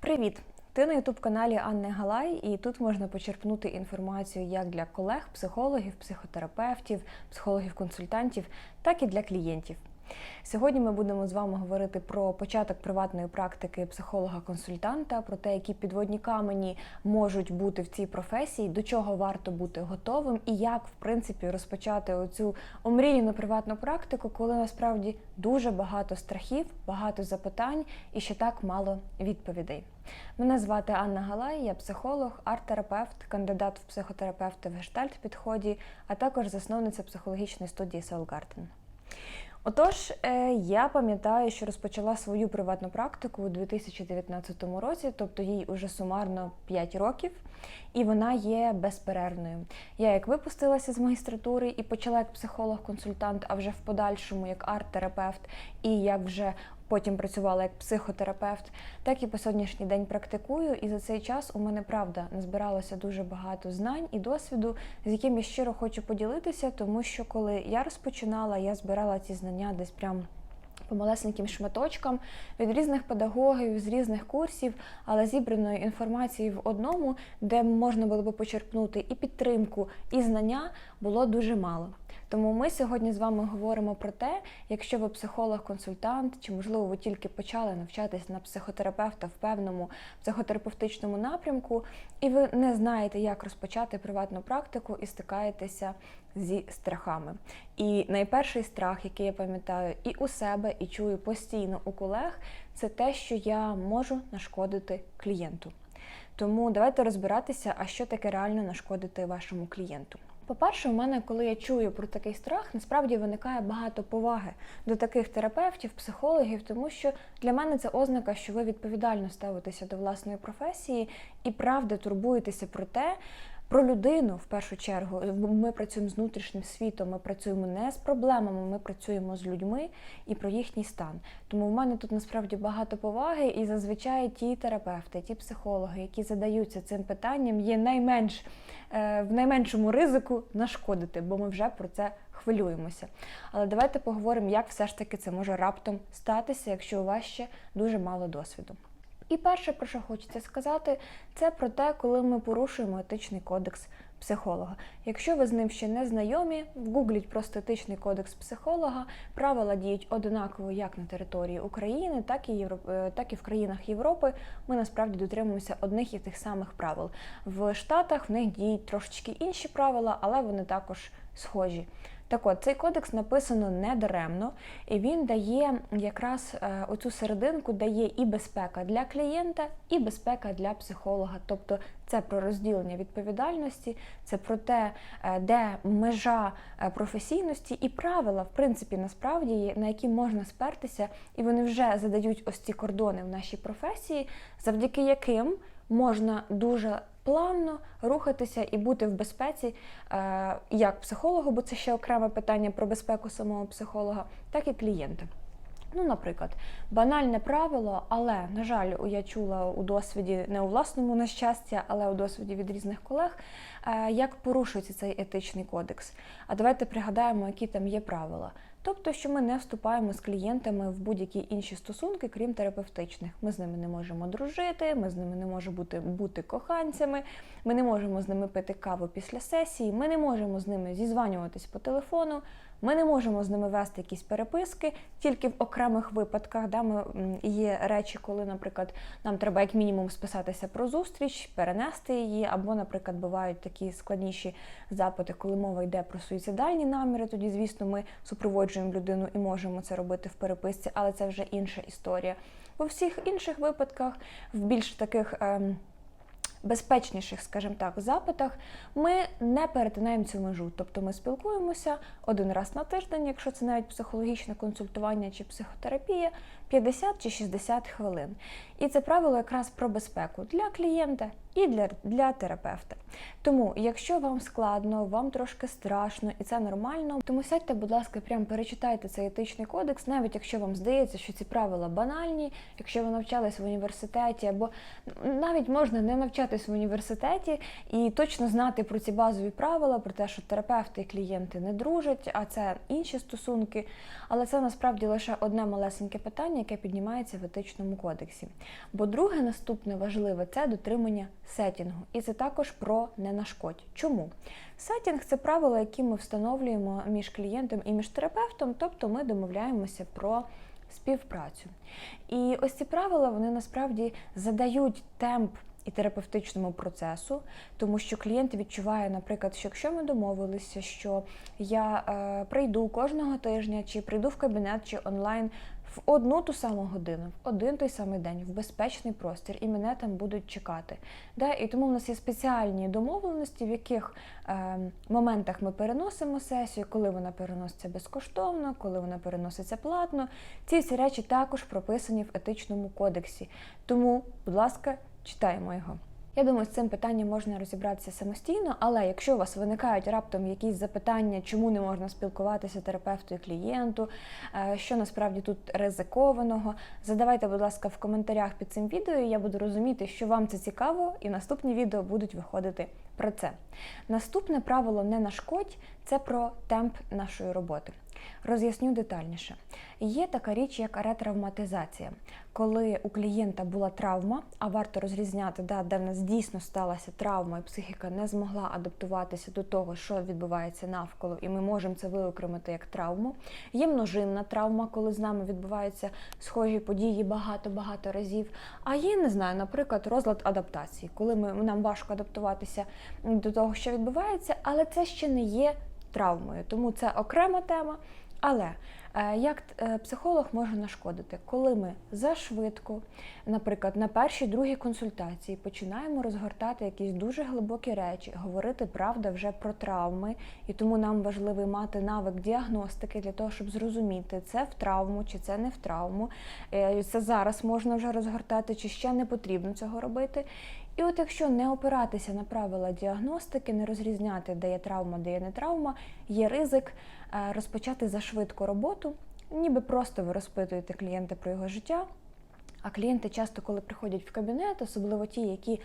Привіт! Ти на ютуб-каналі Анни Галай, і тут можна почерпнути інформацію як для колег, психологів, психотерапевтів, психологів-консультантів, так і для клієнтів. Сьогодні ми будемо з вами говорити про початок приватної практики психолога-консультанта, про те, які підводні камені можуть бути в цій професії, до чого варто бути готовим, і як в принципі розпочати оцю омріяну приватну практику, коли насправді дуже багато страхів, багато запитань і ще так мало відповідей. Мене звати Анна Галай, я психолог, арт-терапевт, кандидат в психотерапевти в гештальт-підході, а також засновниця психологічної студії Soul. Отож, е, я пам'ятаю, що розпочала свою приватну практику у 2019 році, тобто їй уже сумарно 5 років, і вона є безперервною. Я як випустилася з магістратури і почала як психолог-консультант, а вже в подальшому як арт-терапевт, і як вже потім працювала як психотерапевт, так і по сьогоднішній день практикую. І за цей час у мене правда назбиралося дуже багато знань і досвіду, з яким я щиро хочу поділитися, тому що коли я розпочинала, я збирала ці знання десь прям. По малесеньким шматочкам від різних педагогів, з різних курсів, але зібраної інформації в одному, де можна було би почерпнути і підтримку, і знання, було дуже мало. Тому ми сьогодні з вами говоримо про те, якщо ви психолог-консультант, чи можливо ви тільки почали навчатись на психотерапевта в певному психотерапевтичному напрямку, і ви не знаєте, як розпочати приватну практику і стикаєтеся зі страхами. І найперший страх, який я пам'ятаю і у себе, і чую постійно у колег, це те, що я можу нашкодити клієнту. Тому давайте розбиратися, а що таке реально нашкодити вашому клієнту. По-перше, у мене, коли я чую про такий страх, насправді виникає багато поваги до таких терапевтів, психологів, тому що для мене це ознака, що ви відповідально ставитеся до власної професії і правда турбуєтеся про те. Про людину в першу чергу ми працюємо з внутрішнім світом, ми працюємо не з проблемами, ми працюємо з людьми і про їхній стан. Тому в мене тут насправді багато поваги, і зазвичай ті терапевти, ті психологи, які задаються цим питанням, є найменш е, в найменшому ризику нашкодити, бо ми вже про це хвилюємося. Але давайте поговоримо, як все ж таки це може раптом статися, якщо у вас ще дуже мало досвіду. І перше, про що хочеться сказати, це про те, коли ми порушуємо етичний кодекс психолога. Якщо ви з ним ще не знайомі, вгугліть просто етичний кодекс психолога. Правила діють однаково як на території України, так і Європ... так і в країнах Європи. Ми насправді дотримуємося одних і тих самих правил. В Штатах в них діють трошечки інші правила, але вони також схожі. Так от, цей кодекс написано не даремно, і він дає якраз е, оцю серединку, дає і безпека для клієнта, і безпека для психолога. Тобто це про розділення відповідальності, це про те, е, де межа е, професійності і правила, в принципі, насправді, на які можна спертися, і вони вже задають ось ці кордони в нашій професії, завдяки яким можна дуже плавно рухатися і бути в безпеці е, як психологу, бо це ще окреме питання про безпеку самого психолога, так і клієнта. Ну, наприклад, банальне правило, але, на жаль, я чула у досвіді не у власному на щастя, але у досвіді від різних колег, е, як порушується цей етичний кодекс. А давайте пригадаємо, які там є правила. Тобто, що ми не вступаємо з клієнтами в будь-які інші стосунки, крім терапевтичних. Ми з ними не можемо дружити, ми з ними не можемо бути, бути коханцями, ми не можемо з ними пити каву після сесії, ми не можемо з ними зізванюватись по телефону, ми не можемо з ними вести якісь переписки, тільки в окремих випадках да, ми, є речі, коли, наприклад, нам треба як мінімум списатися про зустріч, перенести її, або, наприклад, бувають такі складніші запити, коли мова йде про суїцидальні наміри. Тоді, звісно, ми супроводжуємо людину і можемо це робити в переписці, але це вже інша історія. По всіх інших випадках, в більш таких. Ем, безпечніших, скажімо так, запитах ми не перетинаємо цю межу. Тобто ми спілкуємося один раз на тиждень, якщо це навіть психологічне консультування чи психотерапія, 50 чи 60 хвилин. І це правило якраз про безпеку для клієнта і для, для терапевта. Тому, якщо вам складно, вам трошки страшно і це нормально, тому сядьте, будь ласка, прямо перечитайте цей етичний кодекс, навіть якщо вам здається, що ці правила банальні, якщо ви навчались в університеті, або навіть можна не навчатись в університеті і точно знати про ці базові правила, про те, що терапевти і клієнти не дружать, а це інші стосунки. Але це насправді лише одне малесеньке питання, яке піднімається в етичному кодексі. Бо друге наступне важливе це дотримання сетінгу. І це також про не нашкодь. Чому? Сетінг це правила, які ми встановлюємо між клієнтом і між терапевтом, тобто ми домовляємося про співпрацю. І ось ці правила вони насправді задають темп і терапевтичному процесу, тому що клієнт відчуває, наприклад, що якщо ми домовилися, що я е, прийду кожного тижня, чи прийду в кабінет, чи онлайн в одну ту саму годину, в один той самий день, в безпечний простір, і мене там будуть чекати. Да? І тому в нас є спеціальні домовленості, в яких е, моментах ми переносимо сесію, коли вона переноситься безкоштовно, коли вона переноситься платно. Ці всі речі також прописані в етичному кодексі. Тому, будь ласка, читаємо його. Я думаю, з цим питанням можна розібратися самостійно, але якщо у вас виникають раптом якісь запитання, чому не можна спілкуватися терапевту і клієнту, е, що насправді тут ризикованого, задавайте, будь ласка, в коментарях під цим відео. Я буду розуміти, що вам це цікаво, і наступні відео будуть виходити про це. Наступне правило не нашкодь це про темп нашої роботи. Роз'ясню детальніше. Є така річ, як ретравматизація, коли у клієнта була травма, а варто розрізняти, да, де в нас дійсно сталася травма, і психіка не змогла адаптуватися до того, що відбувається навколо, і ми можемо це виокремити як травму. Є множинна травма, коли з нами відбуваються схожі події багато-багато разів. А є, не знаю, наприклад, розлад адаптації, коли ми, нам важко адаптуватися до того, що відбувається, але це ще не є травмою. Тому це окрема тема. Але е, як е, психолог може нашкодити, коли ми зашвидко, наприклад, на першій другій консультації починаємо розгортати якісь дуже глибокі речі, говорити правда вже про травми, і тому нам важливо мати навик діагностики для того, щоб зрозуміти, це в травму чи це не в травму. Е, це зараз можна вже розгортати, чи ще не потрібно цього робити. І от якщо не опиратися на правила діагностики, не розрізняти, де є травма, де є не травма, є ризик е, розпочати зашвидко роботу, ніби просто ви розпитуєте клієнта про його життя. А клієнти часто, коли приходять в кабінет, особливо ті, які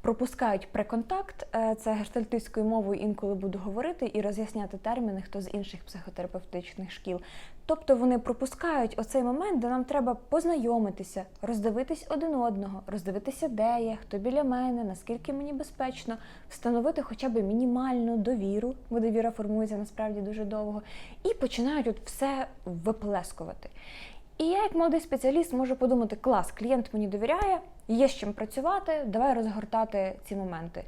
пропускають преконтакт, е, це гештальтистською мовою інколи буду говорити і роз'ясняти терміни, хто з інших психотерапевтичних шкіл. Тобто вони пропускають оцей момент, де нам треба познайомитися, роздивитись один одного, роздивитися, де я, хто біля мене, наскільки мені безпечно, встановити хоча б мінімальну довіру, бо довіра формується насправді дуже довго, і починають от все виплескувати. І я, як молодий спеціаліст, можу подумати, клас, клієнт мені довіряє, є з чим працювати, давай розгортати ці моменти.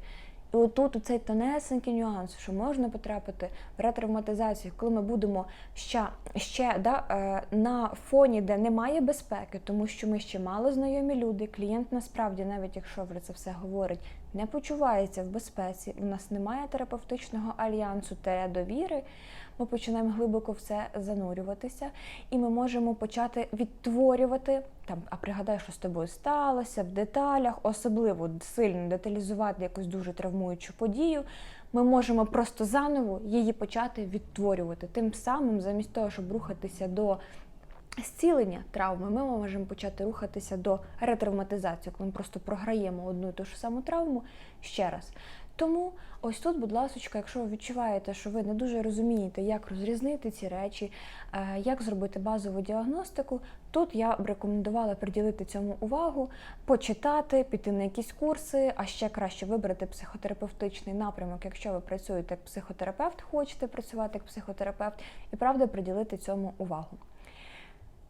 І отут цей тонесенький нюанс, що можна потрапити в ретравматизацію, коли ми будемо ще ще да, е, на фоні, де немає безпеки, тому що ми ще мало знайомі люди. Клієнт насправді, навіть якщо про це все говорить, не почувається в безпеці. У нас немає терапевтичного альянсу та довіри ми починаємо глибоко все занурюватися, і ми можемо почати відтворювати там, а пригадай, що з тобою сталося в деталях, особливо сильно деталізувати якусь дуже травмуючу подію. Ми можемо просто заново її почати відтворювати. Тим самим, замість того, щоб рухатися до зцілення травми, ми можемо почати рухатися до ретравматизації, коли ми просто програємо одну і ту ж саму травму ще раз. Тому ось тут, будь ласка, якщо ви відчуваєте, що ви не дуже розумієте, як розрізнити ці речі, е, як зробити базову діагностику, тут я б рекомендувала приділити цьому увагу, почитати, піти на якісь курси, а ще краще вибрати психотерапевтичний напрямок, якщо ви працюєте як психотерапевт, хочете працювати як психотерапевт, і правда приділити цьому увагу.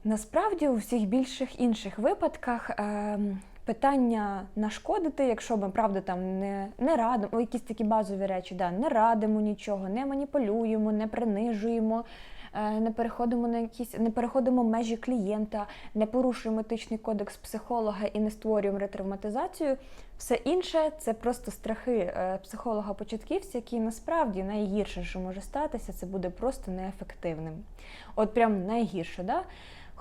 Насправді, у всіх більших інших випадках. Е питання нашкодити, якщо ми правда там не не радимо, якісь такі базові речі, да, не радимо нічого, не маніпулюємо, не принижуємо. Е, не переходимо на якісь, не переходимо межі клієнта, не порушуємо етичний кодекс психолога і не створюємо ретравматизацію. Все інше це просто страхи е, психолога-початківця, які насправді найгірше, що може статися, це буде просто неефективним. От прям найгірше, да?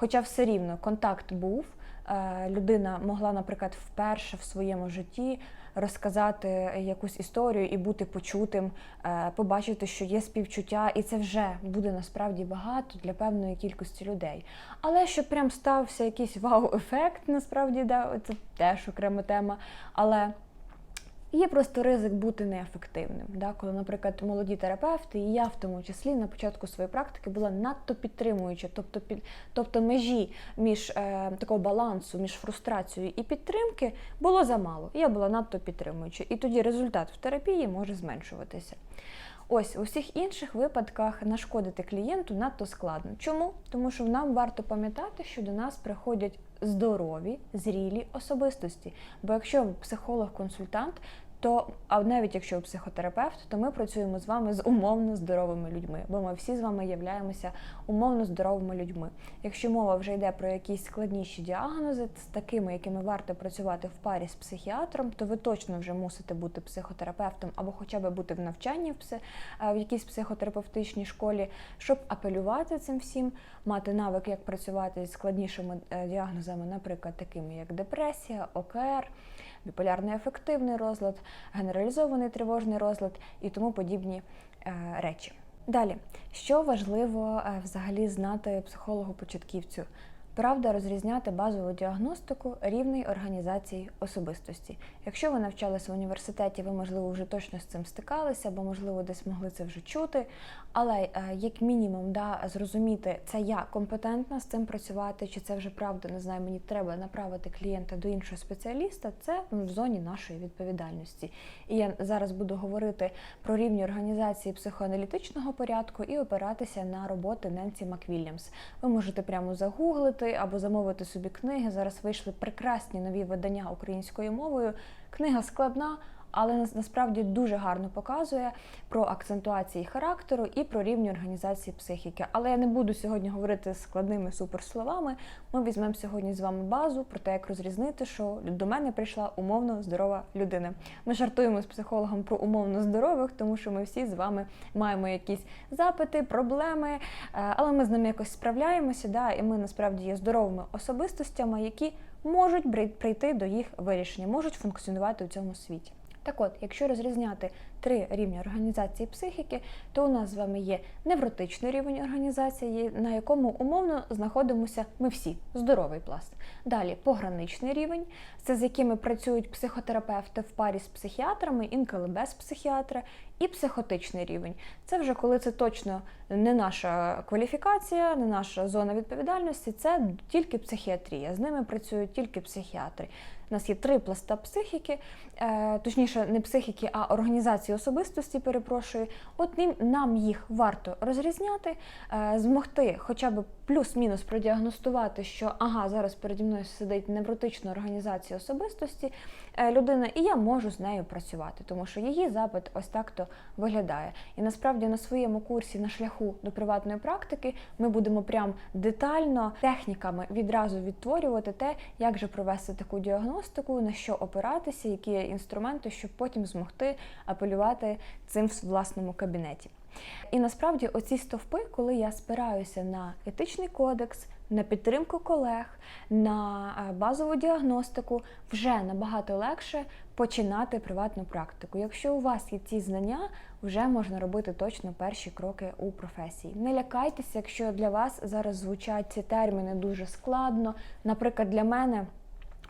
Хоча все рівно контакт був. е, людина могла, наприклад, вперше в своєму житті розказати якусь історію і бути почутим, е, побачити, що є співчуття, і це вже буде насправді багато для певної кількості людей. Але щоб прям стався якийсь вау-ефект, насправді да, це теж окрема тема. Але Є просто ризик бути неефективним. Да? Коли, наприклад, молоді терапевти, і я в тому числі на початку своєї практики була надто підтримуюча, тобто під, тобто межі між е, такого балансу, між фрустрацією і підтримки було замало. Я була надто підтримуюча. І тоді результат в терапії може зменшуватися. Ось у всіх інших випадках нашкодити клієнту надто складно. Чому? Тому що нам варто пам'ятати, що до нас приходять здорові, зрілі особистості. Бо якщо психолог-консультант, то а навіть якщо ви психотерапевт, то ми працюємо з вами з умовно здоровими людьми, бо ми всі з вами являємося умовно здоровими людьми. Якщо мова вже йде про якісь складніші діагнози, з такими, якими варто працювати в парі з психіатром, то ви точно вже мусите бути психотерапевтом або хоча б бути в навчанні в, пси, в якійсь психотерапевтичній школі, щоб апелювати цим всім, мати навик, як працювати з складнішими е, діагнозами, наприклад, такими як депресія, ОКР біполярний афективний розлад, генералізований тривожний розлад і тому подібні е, речі. Далі, що важливо е, взагалі знати психологу-початківцю? Правда, розрізняти базову діагностику рівної організації особистості. Якщо ви навчалися в університеті, ви, можливо, вже точно з цим стикалися, або, можливо, десь могли це вже чути. Але е, як мінімум, да, зрозуміти, це я компетентна з цим працювати, чи це вже правда, не знаю, мені треба направити клієнта до іншого спеціаліста, це в зоні нашої відповідальності. І я зараз буду говорити про рівні організації психоаналітичного порядку і опиратися на роботи Ненсі Маквільямс. Ви можете прямо загуглити або замовити собі книги. Зараз вийшли прекрасні нові видання українською мовою. Книга складна, але насправді дуже гарно показує про акцентуації характеру і про рівні організації психіки. Але я не буду сьогодні говорити складними суперсловами. Ми візьмемо сьогодні з вами базу про те, як розрізнити, що до мене прийшла умовно здорова людина. Ми жартуємо з психологом про умовно здорових, тому що ми всі з вами маємо якісь запити, проблеми, е, але ми з ними якось справляємося. Да, І ми насправді є здоровими особистостями, які можуть прийти до їх вирішення, можуть функціонувати у цьому світі. Так от, якщо розрізняти три рівні організації психіки, то у нас з вами є невротичний рівень організації, на якому умовно знаходимося ми всі здоровий пласт. Далі пограничний рівень, це з якими працюють психотерапевти в парі з психіатрами, інколи без психіатра, і психотичний рівень. Це вже коли це точно не наша кваліфікація, не наша зона відповідальності, це тільки психіатрія. З ними працюють тільки психіатри. У нас є три пласта психіки, е, точніше, не психіки, а організації особистості, перепрошую. От нам їх варто розрізняти, е, змогти хоча б плюс-мінус продіагностувати, що ага, зараз переді мною сидить невротична організація особистості е, людина, і я можу з нею працювати, тому що її запит ось так-то виглядає. І насправді на своєму курсі на шляху до приватної практики ми будемо прям детально техніками відразу відтворювати те, як же провести таку діагностику, на що опиратися, які інструменти, щоб потім змогти апелювати цим в власному кабінеті. І насправді оці стовпи, коли я спираюся на етичний кодекс, на підтримку колег, на е, базову діагностику, вже набагато легше починати приватну практику. Якщо у вас є ці знання, вже можна робити точно перші кроки у професії. Не лякайтеся, якщо для вас зараз звучать ці терміни дуже складно. Наприклад, для мене.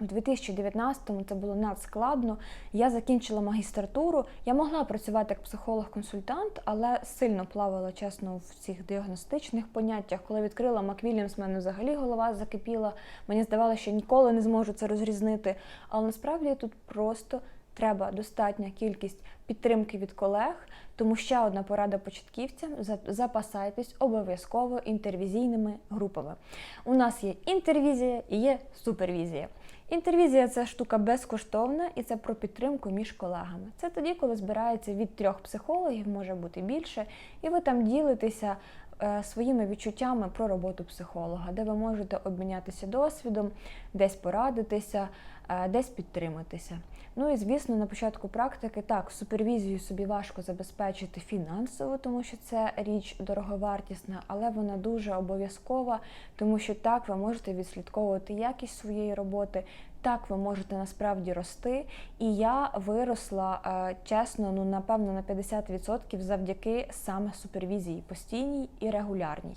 У 2019-му це було надскладно. Я закінчила магістратуру. Я могла працювати як психолог-консультант, але сильно плавала чесно в цих діагностичних поняттях. Коли відкрила Маквільямс, в мене взагалі голова закипіла. Мені здавалося, що ніколи не зможу це розрізнити. Але насправді тут просто треба достатня кількість підтримки від колег. Тому ще одна порада початківцям: запасайтесь обов'язково інтервізійними групами. У нас є інтервізія і є супервізія. Інтервізія це штука безкоштовна і це про підтримку між колегами. Це тоді, коли збирається від трьох психологів, може бути більше, і ви там ділитеся е, своїми відчуттями про роботу психолога, де ви можете обмінятися досвідом, десь порадитися, е, десь підтриматися. Ну і звісно, на початку практики так, супервізію собі важко забезпечити фінансово, тому що це річ дороговартісна, але вона дуже обов'язкова, тому що так ви можете відслідковувати якість своєї роботи. Так, ви можете насправді рости, і я виросла е, чесно, ну напевно на 50% завдяки саме супервізії постійній і регулярній.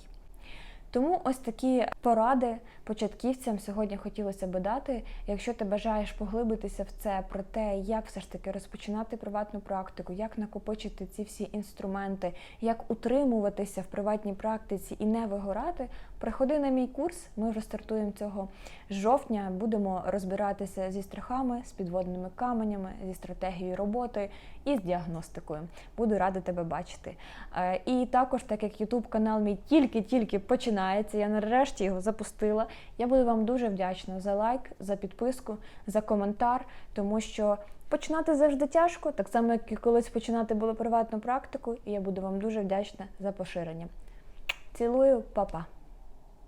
Тому ось такі поради початківцям сьогодні хотілося би дати. Якщо ти бажаєш поглибитися в це про те, як все ж таки розпочинати приватну практику, як накопичити ці всі інструменти, як утримуватися в приватній практиці і не вигорати, приходи на мій курс. Ми вже стартуємо цього жовтня. Будемо розбиратися зі страхами, з підводними каменями, зі стратегією роботи і з діагностикою. Буду рада тебе бачити. Е, І також, так як YouTube канал мій тільки-тільки починається, я нарешті його запустила. Я буду вам дуже вдячна за лайк, за підписку, за коментар, тому що починати завжди тяжко, так само, як і колись починати було приватну практику, і я буду вам дуже вдячна за поширення. Цілую, па-па!